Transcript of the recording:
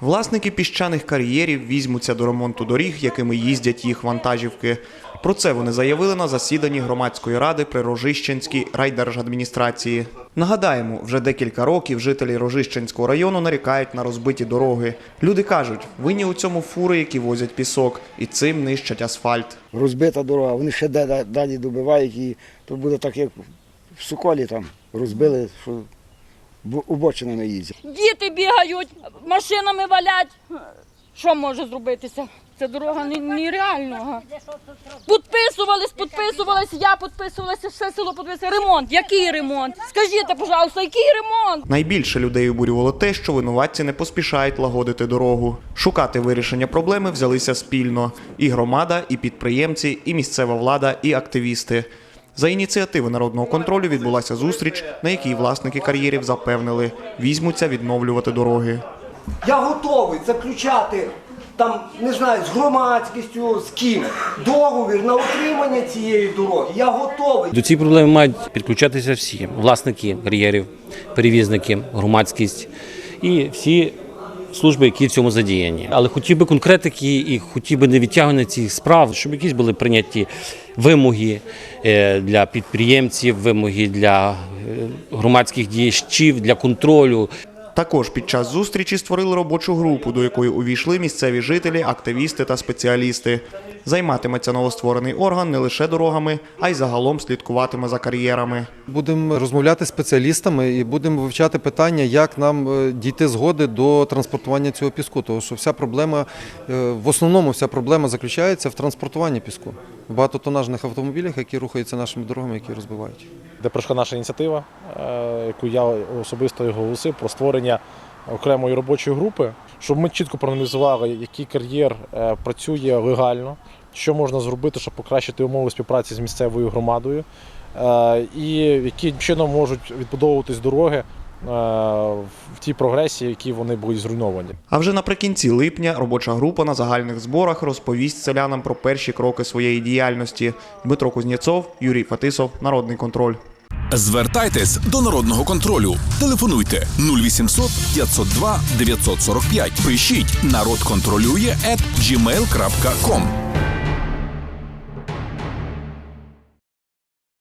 Власники піщаних кар'єрів візьмуться до ремонту доріг, якими їздять їх вантажівки. Про це вони заявили на засіданні громадської ради при Рожищенській райдержадміністрації. Нагадаємо, вже декілька років жителі Рожищенського району нарікають на розбиті дороги. Люди кажуть, винні у цьому фури, які возять пісок, і цим нищать асфальт. розбита дорога, вони ще далі добивають і то буде так, як в Соколі там розбили, що бо- обочинами їздять. Діти бігають, машинами валять. Що може зробитися? Це дорога не- нереально. га. Підписувались, підписувались, я підписувалася, все село підписувалося. Ремонт. Який ремонт? Скажіть, пожалуйста, який ремонт? Найбільше людей обурювало те, що винуватці не поспішають лагодити дорогу. Шукати вирішення проблеми взялися спільно: і громада, і підприємці, і місцева влада, і активісти. За ініціативи народного контролю відбулася зустріч, на якій власники кар'єрів запевнили, візьмуться відновлювати дороги. Я готовий заключати там, не знаю, з громадськістю, з ким договір на утримання цієї дороги. Я готовий. До цієї проблеми мають підключатися всі власники кар'єрів, перевізники, громадськість і всі служби, які в цьому задіяні. Але хотів би конкретики і хотів би не відтягування цих справ, щоб якісь були прийняті вимоги е, для підприємців, вимоги для е, громадських діячів, для контролю. Також під час зустрічі створили робочу групу, до якої увійшли місцеві жителі, активісти та спеціалісти. Займатиметься новостворений орган не лише дорогами, а й загалом слідкуватиме за кар'єрами. Будемо розмовляти з спеціалістами і будемо вивчати питання, як нам е, дійти згоди до транспортування цього піску. Тому що вся проблема, е, в основному вся проблема заключається в транспортуванні піску. В багатотонажних автомобілях, які рухаються нашими дорогами, які розбивають. де пройшла наша ініціатива, е, яку я особисто оголосив про створення окремої робочої групи, щоб ми чітко проаналізували, який кар'єр е, працює легально, що можна зробити, щоб покращити умови співпраці з місцевою громадою, е, і яким чином можуть відбудовуватись дороги в тій прогресії, які вони були зруйновані. А вже наприкінці липня робоча група на загальних зборах розповість селянам про перші кроки своєї діяльності. Дмитро Кузнєцов, Юрій Фатисов, Народний контроль. Звертайтесь до народного контролю. Телефонуйте 0800 502 945. Пишіть народ контролює at gmail.com.